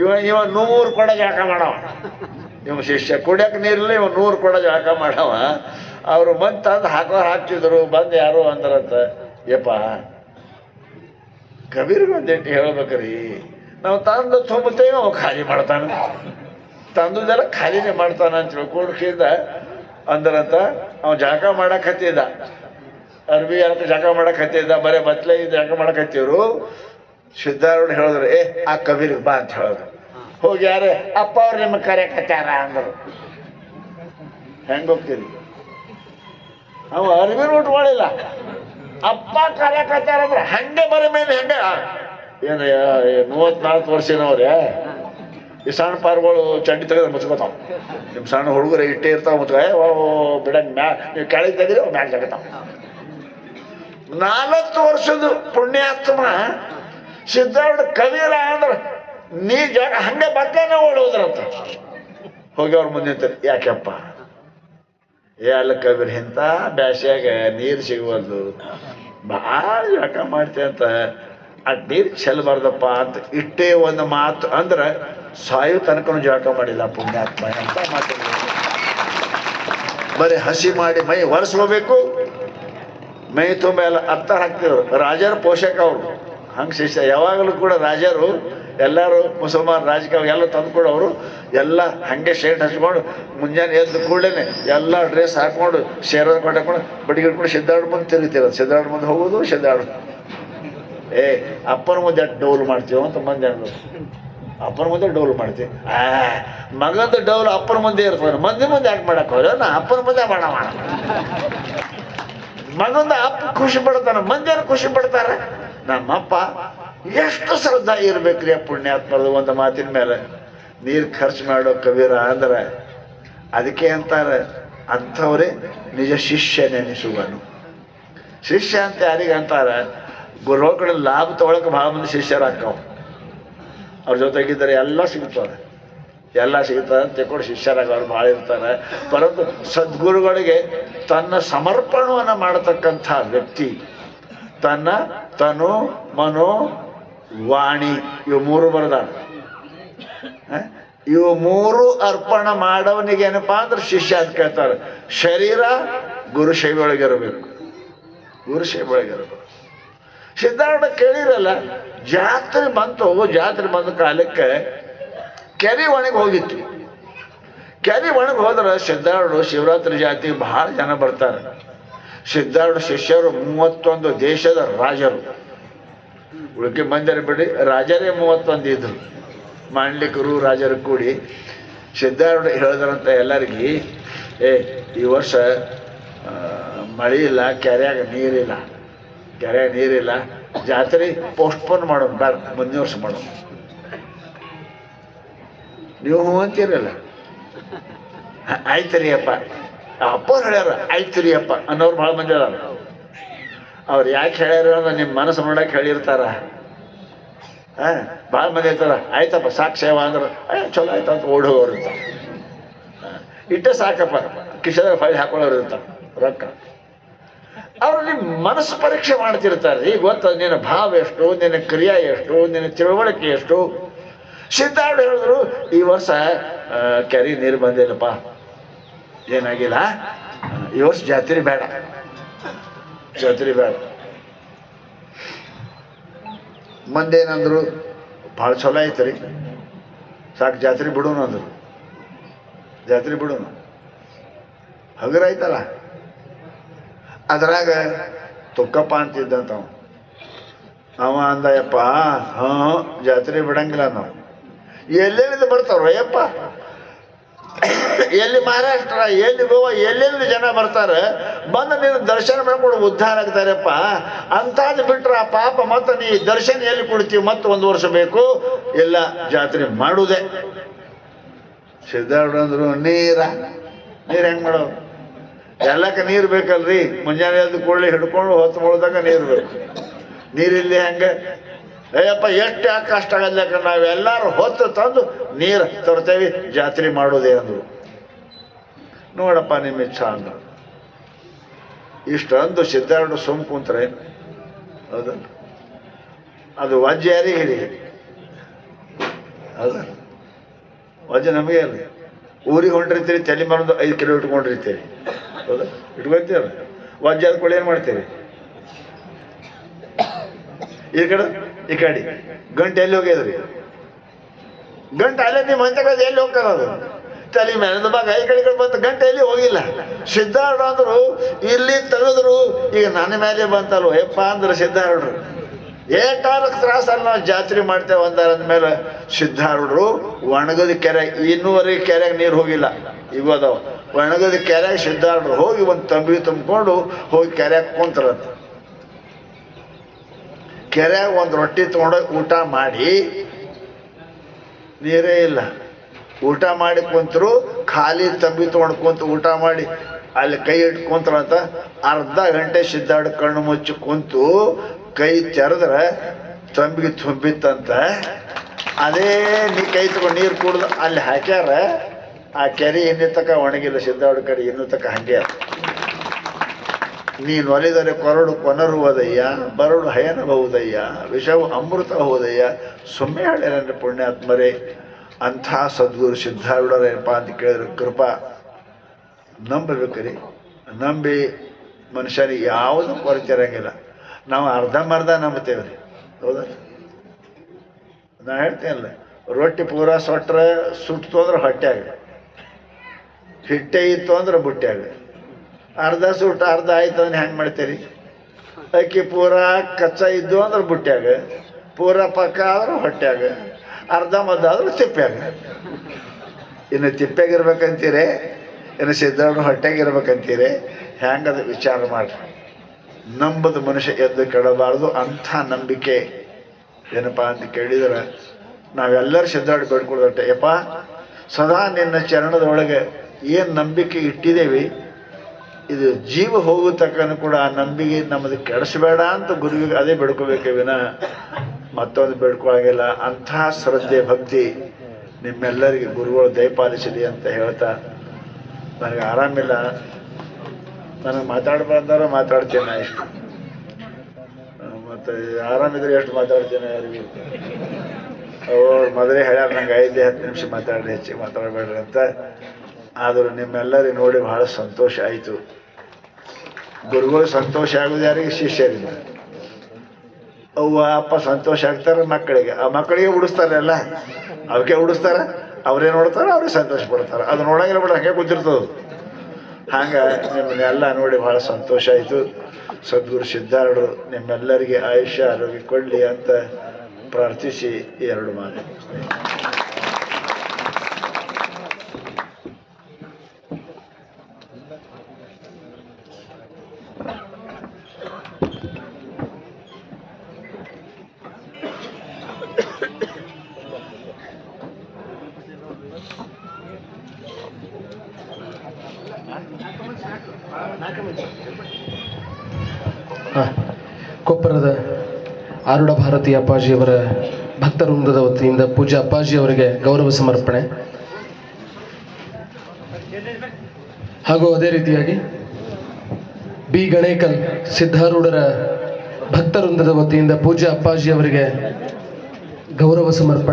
ಇವ ಇವ ನೂರು ಕೊಡ ಜಾಕ ಮಾಡವ. ಇವ ಶಿಷ್ಯ ಕುಡಿಯಕ್ಕೆ ನೀರಿಲ್ಲ, ಇವ ನೂರು ಕೊಡ ಜಾಕ ಮಾಡವ. ಅವರು ಬಂದು ತಂದು ಹಾಕೋ ಹಾಕ್ತಿದ್ರು, ಬಂದು ಯಾರು ಅಂದ್ರಂತ. ಯಪ್ಪ, ಕಬೀರ್ಗೆ ಒಂದೇಟು ಹೇಳ್ಬೇಕ್ರಿ, ನಾವು ತಂದು ತುಂಬುತ್ತೇವೆ, ಅವ ಖಾಲಿ ಮಾಡ್ತಾನೆ. ತಂದುದೆಲ್ಲ ಖಾಲಿನೇ ಮಾಡ್ತಾನೆ ಅಂತ ತಿಳ್ಕೊಂಡ್ಕಿಂದ ಅಂದ್ರಂತ, ಅವ ಜಳಕ ಮಾಡಕ್ ಹತ್ತಿದ ಅರ್ಬಿ ಅಂತ ಜಾಕ ಮಾಡಕ್ಕೆ ಹತ್ತಿದ್ದ ಬರೇ ಬತ್ಲೆ ಜಾಕ ಮಾಡಕ್ ಹತ್ತಿದ್ರು ಸಿದ್ಧಾರೂಢ ಹೇಳಿದ್ರು, ಏ, ಆ ಕಬೀರಿಗೆ ಬಾ ಅಂತ ಹೇಳಿದ್ರು. ಹೋಗಿ ಯಾರೇ, ಅಪ್ಪ ಅವ್ರು ನಿಮ್ಮ ಕರೆಯಕ್ ಹತ್ಯಾರ ಅಂದರು. ಹೆಂಗ್ ಹೋಗ್ತೀರಿ? ಅವ ರೂಟ್ ಉಟ್ಕೊಳ್ಳಿಲ್ಲ ಅಪ್ಪ ಕರೆಯಕ್ ಹತ್ಯಾರ ಅಂದ್ರೆ ಹಂಗೆ ಬರೀ ಮೇಲೆ ಹೆಂಗೆ ಏನು ಮೂವತ್ನಾಲ್ಕು ವರ್ಷನವ್ರೆ ಈ ಸಣ್ಣ ಪಾರ್ಗಳು ಚಂಡಿ ತೆಗೆದ್ರೆ ಮುಚ್ಕೋತಾವ. ನಿಮ್ಮ ಸಣ್ಣ ಹುಡುಗರು ಇಟ್ಟೇ ಇರ್ತಾವ ಮುಚ್ಕೋ ಬಿಡಂಗ್ ಮ್ಯಾ ನೀವು ಕೆಳಗೆ ತೆಗೆದ್ರೆ ಮ್ಯಾಲೆ ತೆಗಿತಾವ. ನಾಲ್ಕು ವರ್ಷದ ಪುಣ್ಯಾತ್ಮ ಸಿದ್ಧಾರ್ಥ ಕವೀರ ಅಂದ್ರೆ ನೀ ಜಾಗ ಹಂಗೆ ಬಟ್ಟೆನೇ ಓಡೋದ್ರಂತ. ಹೋಗಿ ಅವ್ರ ಮುಂದೆ ಯಾಕೆಪ್ಪ? ಏ, ಅಲ್ಲ ಕಬೀರ್ ಇಂಥ ಬ್ಯಾಸ್ಯಾಗ ನೀರು ಸಿಗುವಲ್ದು. ಭಾಳ ಯಾಕೆ ಮಾಡ್ತೆ ಅಂತ. ಆ ನೀರು ಚೆಲ್ಲಬಾರ್ದಪ್ಪ ಅಂತ ಇಟ್ಟೇ ಒಂದು ಮಾತು ಅಂದ್ರೆ ಸಾಯು ತನಕನೂ ಜಳಕ ಮಾಡಿಲ್ಲ ಪುಣ್ಯಾತ್ಮ ಅಂತ ಮಾತು ಬರೀ ಹಸಿ ಮಾಡಿ ಮೈ ಒರೆಸ್ಕೋಬೇಕು. ಮೈ ತುಂಬ ಎಲ್ಲ ಅತ್ತ ಹಾಕ್ತಿರೋ ರಾಜರ ಪೋಷಕ ಅವರು. ಹಂಗೆ ಶಿಷ್ಯ. ಯಾವಾಗಲೂ ಕೂಡ ರಾಜರು, ಎಲ್ಲರೂ ಮುಸಲ್ಮಾನ್ ರಾಜಕೀಯ ಎಲ್ಲ ತಂದುಕೊಡೋರು, ಎಲ್ಲ ಹಂಗೆ ಶೇಟ್ ಹಚ್ಕೊಂಡು ಮುಂಜಾನೆ ಎದ್ದು ಕೂಡಲೇ ಎಲ್ಲ ಡ್ರೆಸ್ ಹಾಕೊಂಡು ಶೇರ ಹಾಕೊಂಡು ಬಡಿಗೆ ಹಿಡ್ಕೊಂಡು ಸಿದ್ದಾಡ್ ಮುಂದೆ ತಿರುಗ್ತಿರೋದು ಸಿದ್ದಾಡ್ ಮುಂದೆ ಹೋಗೋದು ಸಿದ್ದಾಡ್ ಏ, ಅಪ್ಪನ ಮುಂದೆ ಡೌಲ್ ಮಾಡ್ತೀವಿ ಅಂತ ಮಂದಿ ಅನ್ನೋದು ಅಪ್ಪನ ಮುಂದೆ ಡೌಲ್ ಮಾಡ್ತೀವಿ. ಆ, ಮಗಂದು ಡೌಲ್ ಅಪ್ಪನ ಮುಂದೆ ಇರ್ತದೆ. ಮಂದಿ ಮುಂದೆ ಯಾಕೆ ಮಾಡಕ್ಕೆ ಹೋದ್ರೆ ನಾ ಅಪ್ಪನ ಮುಂದೆ ಮಾಡ ಮಾಡ ಮಗಂದ ಅಪ್ಪ ಖುಷಿ ಪಡ್ತಾನ ಮಂದಿಯನ್ನು ಖುಷಿ ಪಡ್ತಾರ. ನಮ್ಮಪ್ಪ ಎಷ್ಟು ಶ್ರದ್ಧಾ ಇರ್ಬೇಕ್ರಿ ಆ ಪುಣ್ಯಾತ್ಮದ ಒಂದು ಮಾತಿನ ಮೇಲೆ? ನೀರು ಖರ್ಚು ಮಾಡೋ ಕಬೀರ ಅಂದ್ರೆ ಅದಕ್ಕೆ ಅಂತಾರೆ, ಅಂಥವರೇ ನಿಜ ಶಿಷ್ಯ ನೆನೆಸುವನು ಶಿಷ್ಯ ಅಂತ ಯಾರಿಗೆ ಅಂತಾರೆ? ಗುರುಗಳ ಲಾಭ ತಗೊಳಕ್ಕೆ ಭಾಳ ಮಂದಿ ಶಿಷ್ಯರಾಕವ್ ಅವ್ರ ಜೊತೆಗಿದ್ದರೆ ಎಲ್ಲ ಸಿಗ್ತದೆ. ಎಲ್ಲ ಸಿಗ್ತದೆ ಅಂತ ತಿಳ್ಕೊಂಡು ಶಿಷ್ಯರಾಗವ್ರು ಭಾಳ ಇರ್ತಾರೆ. ಪರಂತು ಸದ್ಗುರುಗಳಿಗೆ ತನ್ನ ಸಮರ್ಪಣವನ್ನು ಮಾಡತಕ್ಕಂಥ ವ್ಯಕ್ತಿ ತನ್ನ ತನು, ಮನೋ, ವಾಣಿ, ಇವು ಮೂರು ಬರದಾರ. ಇವು ಮೂರು ಅರ್ಪಣ ಮಾಡವನಿಗೆ ಏನಪ್ಪಾ ಅಂದ್ರೆ ಶಿಷ್ಯ ಅಂತ ಕೇಳ್ತಾರೆ. ಶರೀರ, ಗುರು ಶೈವೊಳಗಿರಬೇಕು ಗುರು ಶೈವೊಳಗಿರಬೇಕು ಸಿದ್ಧಾರ್ಥ ಕೇಳಿರಲ್ಲ, ಜಾತ್ರೆ ಬಂತು ಜಾತ್ರೆ ಬಂದ ಕಾಲಕ್ಕೆ ಕೆರೆ ಒಣಗಿ ಹೋಗಿತ್ತು. ಕೆರೆ ಒಣಗಿ ಹೋದ್ರೆ ಸಿದ್ಧಾರ್ಢ ಶಿವರಾತ್ರಿ ಜಾತಿ ಬಹಳ ಜನ ಬರ್ತಾರೆ. ಸಿದ್ಧಾರ್ಢ ಶಿಷ್ಯರು ಮೂವತ್ತೊಂದು ದೇಶದ ರಾಜರು. ಉಳಿಕೆ ಬಂದರೆ ಬಿಡಿ, ರಾಜರೇ ಮೂವತ್ತೊಂದು ಇದ್ರು. ಮಾಂಡ್ಲಿಕರು ರಾಜರು ಕೂಡಿ. ಸಿದ್ಧಾರ್ಥ ಹೇಳಿದ್ರಂತ ಎಲ್ಲರಿಗೆ, ಏ, ಈ ವರ್ಷ ಮಳೆ ಇಲ್ಲ, ಕೆರೆಯಾಗ ನೀರಿಲ್ಲ. ಕೆರೆಯಾಗ ನೀರಿಲ್ಲ. ಜಾತ್ರೆ ಪೋಸ್ಟ್ಪೋನ್ ಮಾಡೋಣ, ಬೇಡ, ಮುಂದಿನ ವರ್ಷ ಮಾಡೋಣ. ನೀವು ಅಂತೀರಲ್ಲ? ಆಯ್ತು ರೀ ಅಪ್ಪ ಅಪ್ಪ ಹೇಳ್ಯಾರ ಆಯ್ತು ರೀ ಅಪ್ಪ ಅನ್ನೋರು ಭಾಳ ಮಂದಿ ಅದಾರ. ಅವ್ರು ಯಾಕೆ ಹೇಳ್ಯಾರ ಅಂದ್ರೆ ನಿಮ್ಮ ಮನಸ್ಸು ನೋಡಕ್ಕೆ ಹೇಳಿರ್ತಾರ. ಹಾಂ ಭಾಳ ಮಂದಿ ಇರ್ತಾರ ಆಯ್ತಪ್ಪ ಸಾಕು ಸೇವಾ ಅಂದ್ರೆ ಚಲೋ ಆಯ್ತು ಅಂತ ಓಡ್ ಹೋಗೋರು ಹಾಂ, ಇಟ್ಟೆ ಸಾಕಪ್ಪ ಕಿಶದಾಗ ಫೈಲ್ ಹಾಕೊಳ್ಳೋರು ಅಂತ ರೊಕ್ಕ. ಅವ್ರು ನಿಮ್ಮ ಮನಸ್ಸು ಪರೀಕ್ಷೆ ಮಾಡ್ತಿರ್ತಾರೆ ಈಗ ಗೊತ್ತ ನಿನ್ನ ಭಾವ ಎಷ್ಟು ನಿನ್ನ ಕ್ರಿಯೆ ಎಷ್ಟು ನಿನ್ನ ತಿಳುವಳಿಕೆ ಎಷ್ಟು? ಸಿದ್ಧಾರ್ಥ ಹೇಳಿದ್ರು ಈ ವರ್ಷ ಕೆರೆ ನೀರು ಬಂದಿಲ್ಲಪ್ಪ ಏನಾಗಿಲ್ಲ? ಈ ವರ್ಷ ಜಾತ್ರೆ ಬೇಡ. ಜಾತ್ರೆ ಬೇಡ. ಮಂದೇನಂದ್ರು, ಭಾಳ ಚಲೋ ಐತ್ರಿ ಸಾಕು ಜಾತ್ರೆ ಬಿಡೋಣ ಅಂದರು. ಜಾತ್ರೆ ಬಿಡೋಣ. ಹಗರ ಐತಲ್ಲ? ಅದ್ರಾಗ ತುಕ್ಕಪ್ಪ ಅಂತಿದ್ದಂತ ಅವ. ಅಂದಯಪ್ಪ ಹಾಂ ಜಾತ್ರೆ ಬಿಡಂಗಿಲ್ಲ ನಾವು. ಎಲ್ಲೆಲ್ಲಿಂದ ಬರ್ತಾವ್ರ ಅಯ್ಯಪ್ಪ ಎಲ್ಲಿ ಮಹಾರಾಷ್ಟ್ರ, ಎಲ್ಲಿ ಗೋವಾ, ಎಲ್ಲೆಲ್ಲಿ ಜನ ಬರ್ತಾರೆ, ಬಂದು ನೀನು ದರ್ಶನ ಮಾಡ್ಕೊಂಡು ಉದ್ಧಾರ ಆಗ್ತಾರಪ್ಪ. ಅಂತಾದ್ ಬಿಟ್ರೆ ಪಾಪ ಮತ್ತೆ ನೀ ದರ್ಶನ ಎಲ್ಲಿ ಕೊಡ್ತೀವಿ ಮತ್ತೆ ಒಂದು ವರ್ಷ ಬೇಕು. ಇಲ್ಲ ಜಾತ್ರೆ ಮಾಡುವುದೇ ಸಿದ್ಧಾರ್ಥ ಅಂದ್ರು, ನೀರ, ನೀರು ಹೆಂಗೆ ಮಾಡೋ? ಎಲ್ಲಕ್ಕೆ ನೀರು ಬೇಕಲ್ರಿ? ಮುಂಜಾನೆ ಎದ್ದು ಕೂಡಲೇ ಹಿಡ್ಕೊಂಡು ಹೊತ್ತು ಮುಳ್ದಾಗ ನೀರು ಬೇಕು. ನೀರಿಲ್ಲ ಹೆಂಗೆ? ಅಯ್ಯಪ್ಪ ಎಷ್ಟು ಯಾಕೆ ಕಷ್ಟ ಆಗಲ್ಲ ನಾವೆಲ್ಲರೂ ಹೊತ್ತು ತಂದು ನೀರು ತರ್ತೇವೆ ಜಾತ್ರೆ ಮಾಡೋದೇ ಅಂದರು ನೋಡಪ್ಪ, ನಿಮ್ಮ ಇಚ್ಛಾ ಅಂದ. ಇಷ್ಟೊಂದು ಸಿದ್ಧಾರ್ಥ ಸುಮ್ ಕುಂತ್ರೆ ಹೌದ? ಅದು ವಜ್ಜೆ ಯಾರಿಗೆ ಹಿಡಿ ಹೌದ? ವಜ್ಜೆ ನಮಗೆ ಅಲ್ಲ. ಊರಿಗೆ ಹೊಂಟಿರ್ತೀರಿ, ತಲೆ ಮರೊಂದು ಐದು ಕಿಲೋ ಇಟ್ಕೊಂಡಿರ್ತೀರಿ. ಹೌದಾ? ಇಟ್ಕೊತೀರ ವಜ್ಜೆ ಆದ ಏನು ಮಾಡ್ತೀರಿ? ಈ ಕಡೆ ಈ ಕಡೆ. ಗಂಟೆ ಎಲ್ಲಿ ಹೋಗ್ಯದ್ರಿ ಗಂಟೆ ಅಲ್ಲೇ ನಿಮ್ಮ ಮಂಚಕದ ಎಲ್ಲಿ ಹೋಗ್ತಾರದು ತಲೆ ಮೇಲೆ ಭಾಗ ಈ ಕಡೆ ಕಡೆ ಬಂತು. ಗಂಟೆ ಎಲ್ಲಿ ಹೋಗಿಲ್ಲ. ಸಿದ್ಧಾರೂಢ ಅಂದ್ರು, ಇಲ್ಲಿ ತೆಗೆದ್ರು. ಈಗ ನನ್ನ ಮೇಲೆ ಬಂತಲ್ವ? ಯಪ್ಪ ಅಂದ್ರೆ ಸಿದ್ಧಾರೂಢರು. ಏಟಾರ ತ್ರಾಸ ನಾವು ಜಾತ್ರೆ ಮಾಡ್ತೇವೆ ಅಂದಾರ ಅಂದ್ಮೇಲೆ ಸಿದ್ಧಾರೂಢರು, ಒಣಗದ ಕೆರೆ ಇನ್ನೂವರೆಗೆ ಕೆರೆಗೆ ನೀರು ಹೋಗಿಲ್ಲ. ಇವು ಅದಾವ ಒಣಗದ ಕೆರೆಗೆ ಸಿದ್ಧಾರೂಢರು ಹೋಗಿ ಒಂದು ತಂಬಿ ತುಂಬಿಕೊಂಡು ಹೋಗಿ ಕೆರೆಗೆ ಕುಂತಾರಂತ. ಕೆರೆಯಾಗ ಒಂದು ರೊಟ್ಟಿ ತೊಗೊಂಡೋಗಿ ಊಟ ಮಾಡಿ, ನೀರೇ ಇಲ್ಲ ಊಟ ಮಾಡಿ ಕುಂತರು, ಖಾಲಿ ತಂಬಿ ತೊಗೊಂಡು ಕುಂತು ಊಟ ಮಾಡಿ, ಅಲ್ಲಿ ಕೈ ಇಟ್ಕೊಂತಾರಂತ ಅರ್ಧ ಗಂಟೆ ಸಿದ್ದಾಡ್ ಕಣ್ಣು ಮುಚ್ಚಿ ಕುಂತು ಕೈ ತೆರೆದ್ರೆ ತಂಬಿಗೆ ತುಂಬಿತ್ತಂತ ಅದೇ ನೀ ಕೈ ತಗೊಂಡು ನೀರು ಕುಡ್ದು ಅಲ್ಲಿ ಹಾಕ್ಯಾರ, ಆ ಕೆರೆ ಇನ್ನೂ ತಕ ಒಣಗಿಲ್ಲ, ಸಿದ್ದಾಡ್ ಕಡೆ ಇನ್ನೂ ತಕ ಹಂಗೆ. ನೀನು ಒಲಿದರೆ ಕೊರಡು ಕೊನರುವುದಯ್ಯ ಬರಡು ಹಯನಬಹುದಯ್ಯ, ವಿಷವು ಅಮೃತ ಹೋದಯ್ಯ. ಸುಮ್ಮನೆ ಹೇಳ್ಯಾರ ಪುಣ್ಯಾತ್ಮರೇ, ಅಂಥ ಸದ್ಗುರು ಸಿದ್ಧಾರೂಢರೇನಪ್ಪ ಅಂತ ಕೇಳಿದ್ರೆ, ಕೃಪಾ, ನಂಬಬೇಕ್ರಿ. ನಂಬಿ ಮನುಷ್ಯನಿಗೆ ಯಾವುದು ಕೊರತೆ ಇರೋಂಗಿಲ್ಲ. ನಾವು ಅರ್ಧಂಬರ್ಧ ನಂಬ್ತೇವೆ ರೀ ಹೌದಾ? ನಾ ಹೇಳ್ತೇನಲ್ಲ, ರೊಟ್ಟಿ ಪೂರ ಸೊಟ್ರೆ ಸುಟ್ತು ಅಂದ್ರೆ ಹೊಟ್ಯಾಗ ಹಿಟ್ಟೆ ಇತ್ತು ಅಂದ್ರೆ ಬುಟ್ಟ್ಯಾಗ ಅರ್ಧ ಸುಟ್ಟ ಅರ್ಧ ಆಯ್ತು ಅಂದ್ರೆ ಹೆಂಗೆ ಮಾಡ್ತೀರಿ? ಅಕ್ಕಿ ಪೂರ ಕಚ್ಚಾ ಇದ್ದು ಅಂದ್ರೆ ಬುಟ್ಟ್ಯಾಗ ಪೂರ ಪಕ್ಕ ಆದ್ರೆ ಹೊಟ್ಯಾಗ, ಅರ್ಧ ಮದ್ದ ಆದ್ರೆ ತಿಪ್ಪ್ಯಾಗ. ಇನ್ನು ತಿಪ್ಪ್ಯಾಗಿರ್ಬೇಕಂತೀರಿ ಇನ್ನು ಸಿದ್ಧಾರೂಢ ಹೊಟ್ಟೆಗಿರ್ಬೇಕಂತೀರಿ ಹೆಂಗದ ವಿಚಾರ ಮಾಡ್ರಿ. ನಂಬದ ಮನುಷ್ಯ ಎದ್ದು ಕೆಡಬಾರ್ದು, ಅಂಥ ನಂಬಿಕೆ. ಏನಪ್ಪ ಅಂತ ಕೇಳಿದ್ರೆ, ನಾವೆಲ್ಲರೂ ಸಿದ್ಧಾರ್ಥ ಬೇಡ್ಕೊಳ್ದಟ್ಟೆ ಯಪ್ಪ, ಸದಾ ನಿನ್ನ ಚರಣದೊಳಗೆ ಏನು ನಂಬಿಕೆ ಇಟ್ಟಿದ್ದೇವೆ ಇದು ಜೀವ ಹೋಗೋ ಕೂಡ ಆ ನಂಬಿಕೆ ನಮ್ಮದು ಕೆಡಿಸಬೇಡ ಅಂತ ಗುರುವಿಗೆ ಅದೇ ಬೇಡ್ಕೋಬೇಕೆ ವಿನ ಮತ್ತೊಂದು ಬೇಡ್ಕೊಳಂಗಿಲ್ಲ ಅಂತಹ ಶ್ರದ್ಧೆ, ಭಕ್ತಿ ನಿಮ್ಮೆಲ್ಲರಿಗೆ ಗುರುಗಳು ದಯಪಾಲಿಸಲಿ ಅಂತ ಹೇಳ್ತಾ ನನಗೆ ಆರಾಮಿಲ್ಲ. ನನಗೆ ಮಾತಾಡ್ಬಾರ್ದಾರು ಮಾತಾಡ್ತೇನೆ ಇಷ್ಟು. ಮತ್ತು ಆರಾಮಿದ್ರೆ ಎಷ್ಟು ಮಾತಾಡ್ತೇನೆ ಯಾರಿಗೂ? ಅವ್ರು ಮೊದಲೇ ಹೇಳ್ಯಾರ ನಂಗೆ ಐದೇ ಹತ್ತು ನಿಮಿಷ ಮಾತಾಡ್ರಿ, ಹೆಚ್ಚಿಗೆ ಮಾತಾಡಬೇಡ್ರಿ ಅಂತ. ಆದರೂ ನಿಮ್ಮೆಲ್ಲರಿಗೆ ನೋಡಿ ಬಹಳ ಸಂತೋಷ ಆಯಿತು. ಗುರುಗಳು ಸಂತೋಷ ಆಗೋದು ಯಾರಿಗೆ? ಶಿಷ್ಯರಿಂದ. ಅವ್ವ, ಅಪ್ಪ ಸಂತೋಷ ಆಗ್ತಾರೆ ಮಕ್ಕಳಿಗೆ. ಆ ಮಕ್ಕಳಿಗೆ ಉಡಿಸ್ತಾರಲ್ಲ ಅವಕ್ಕೆ ಉಡಿಸ್ತಾರೆ? ಅವರೇ ನೋಡ್ತಾರೆ, ಅವ್ರಿಗೆ ಸಂತೋಷ ಪಡ್ತಾರೆ. ಅದು ನೋಡಂಗಿಲ್ಲ ಬಿಡ ಹಂಗೆ ಕೂತಿರ್ತದೆ ಹಂಗೆ ನಿಮ್ಮನ್ನೆಲ್ಲ ನೋಡಿ ಭಾಳ ಸಂತೋಷ ಆಯಿತು. ಸದ್ಗುರು ಸಿದ್ಧಾರೂಢರು ನಿಮ್ಮೆಲ್ಲರಿಗೆ ಆಯುಷ್ಯ, ಆರೋಗ್ಯ ಕೊಡಲಿ ಅಂತ ಪ್ರಾರ್ಥಿಸಿ ಎರಡು ಮಾತು. ಕೊಪ್ಪರದ ಆರುಡ ಭಾರತಿ ಅಪ್ಪಾಜಿಯವರ ಭಕ್ತವೃಂದದ ವತಿಯಿಂದ ಪೂಜಾ ಅಪ್ಪಾಜಿ ಅವರಿಗೆ ಗೌರವ ಸಮರ್ಪಣೆ. ಹಾಗೂ ಅದೇ ರೀತಿಯಾಗಿ ಬಿ. ಗಣೇಕಲ್ ಸಿದ್ಧಾರೂಢರ ಭಕ್ತವೃಂದದ ವತಿಯಿಂದ ಪೂಜಾ ಅಪ್ಪಾಜಿ ಅವರಿಗೆ ಗೌರವ ಸಮರ್ಪಣೆ.